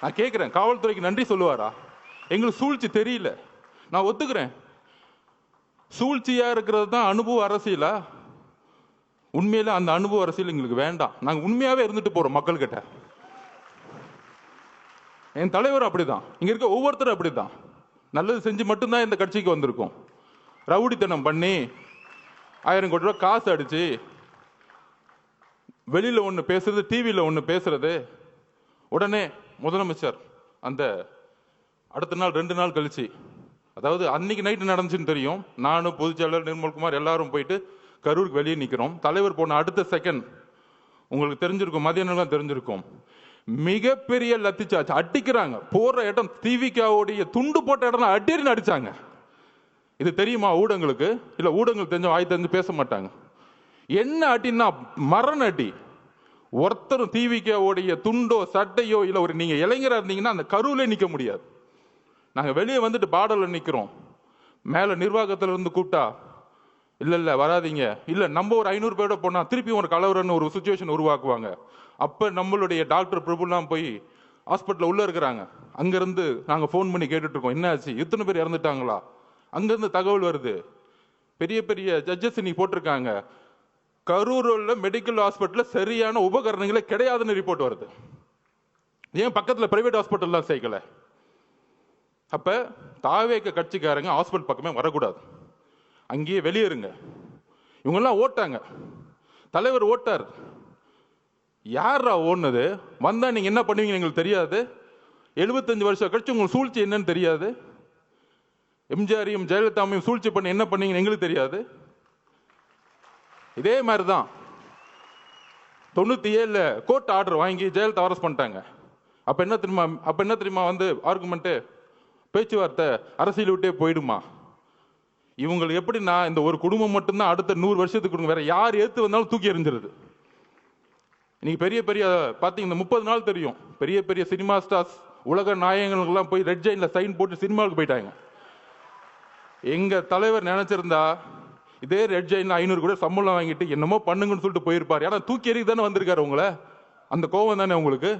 நான் கேட்குறேன் காவல்துறைக்கு நன்றி சொல்லுவாரா? எங்களுக்கு சூழ்ச்சி தெரியல. நான் ஒத்துக்கிறேன். சூழ்ச்சியாக இருக்கிறது தான் அனுபவ அரசியலா? உண்மையில அந்த அனுபவ அரசியல் எங்களுக்கு வேண்டாம். நாங்கள் உண்மையாகவே இருந்துட்டு போகிறோம் மக்கள்கிட்ட. என் தலைவர் அப்படிதான். இங்கே இருக்க ஒவ்வொருத்தரும் அப்படிதான். நல்லது செஞ்சு மட்டும்தான் இந்த கட்சிக்கு வந்திருக்கோம். ரவுடித்தனம் பண்ணி ஆயிரம் கோடி ரூபா காசு அடிச்சு வெளியில் ஒன்று பேசுறது டிவியில் ஒன்று பேசுறது உடனே முதலமைச்சர் அந்த அடுத்த நாள் ரெண்டு நாள் கழிச்சு அதாவது அன்னைக்கு நைட்டு நடந்துச்சுன்னு தெரியும். நானும் பொதுச்செயலர் நிர்மல்குமார் எல்லாரும் போயிட்டு கரூருக்கு வெளியே நிற்கிறோம் தலைவர் போன அடுத்த செகண்ட் உங்களுக்கு தெரிஞ்சிருக்கும் மதியானம் தெரிஞ்சிருக்கும். மிகப்பெரிய லத்திச்சாச்சு அடிக்கிறாங்க. போற இடம் திவிகாவுடைய துண்டு போட்ட இடம் அடின்னு அடிச்சாங்க. இது தெரியுமா ஊடகங்களுக்கு? இல்ல ஊடகங்களுக்கு தெரிஞ்ச வாய் தெரிஞ்சு பேச மாட்டாங்க. என்ன அடின்னா மரண அடி. ஒருத்தரும் உடைய துண்டோ சட்டையோ இல்லை ஒரு நீங்கள் இளைஞராக இருந்தீங்கன்னா அந்த கருவிலே நிற்க முடியாது. நாங்கள் வெளியே வந்துட்டு பாடலில் நிற்கிறோம் மேலே நிர்வாகத்தில் இருந்து கூப்பிட்டா இல்லை இல்லை வராதீங்க. இல்லை நம்ம ஒரு ஐநூறு பேரோட போனால் திருப்பி ஒரு கலவரன்னு ஒரு சுச்சுவேஷன் உருவாக்குவாங்க. அப்போ நம்மளுடைய டாக்டர் பிரபுலாம் போய் ஹாஸ்பிட்டலில் உள்ளே இருக்கிறாங்க. அங்கேருந்து நாங்கள் ஃபோன் பண்ணி கேட்டுட்ருக்கோம். என்னாச்சு? என்ன ஆச்சு இத்தனை பேர் இறந்துட்டாங்களா? அங்கேருந்து தகவல் வருது. பெரிய பெரிய ஜட்ஜஸ் இன்னைக்கு போட்டிருக்காங்க. கரூரில் மெடிக்கல் ஹாஸ்பிட்டலில் சரியான உபகரணங்களே கிடையாதுன்னு ரிப்போர்ட் வருது. ஏன் பக்கத்தில் பிரைவேட் ஹாஸ்பிட்டல்லாம் சேர்க்கல? அப்போ தாவேக்க கட்சிக்காரங்க ஹாஸ்பிட்டல் பக்கமே வரக்கூடாது. அங்கேயே வெளியேறுங்க. இவங்கெல்லாம் ஓட்டாங்க. தலைவர் ஓட்டார். யாரா ஓடுனது? வந்தால் நீங்கள் என்ன பண்ணுவீங்க எங்களுக்கு தெரியாது. எழுபத்தஞ்சு வருஷம் கழிச்சு உங்களுக்கு சூழ்ச்சி என்னன்னு தெரியாது. எம்ஜிஆரையும் ஜெயலலிதாமையும் சூழ்ச்சி பண்ணி என்ன பண்ணீங்கன்னு எங்களுக்கு தெரியாது. இதே மாதிரி தான் தொண்ணூற்றி ஏழில் கோர்ட் ஆர்டர் வாங்கி ஜெயலலிதா அரெஸ்ட் பண்ணிட்டாங்க. அப்போ என்ன தெரியுமா அப்போ என்ன தெரியுமா வந்து ஆர்குமெண்ட்டு பேச்சுவார்த்தை அரசியல் விட்டே போயிடுமா? இவங்களுக்கு எப்படின்னா இந்த ஒரு குடும்பம் மட்டும்தான் அடுத்த நூறு வருஷத்துக்கு கொடுங்க வேற யார் ஏற்று வந்தாலும் தூக்கி எறிஞ்சிருது. இன்னைக்கு பெரிய பெரிய பார்த்தீங்க இந்த முப்பது நாள் தெரியும். பெரிய பெரிய சினிமா ஸ்டார்ஸ் உலக நாயகங்களுக்கெல்லாம் போய் ரெட் ஜைனில் சைன் போட்டு சினிமாவுக்கு போயிட்டாங்க. எங்கள் தலைவர் நினச்சிருந்தா இதே ரெட் ஜெயின் ஐநூறு கூட சம்பளம் வாங்கிட்டு என்னமோ பண்ணுங்கன்னு சொல்லிட்டு போயிருப்பார். ஏன்னா தூக்கி எறிக்கு தானே வந்திருக்காரு உங்களை? அந்த கோவம் தானே உங்களுக்கு?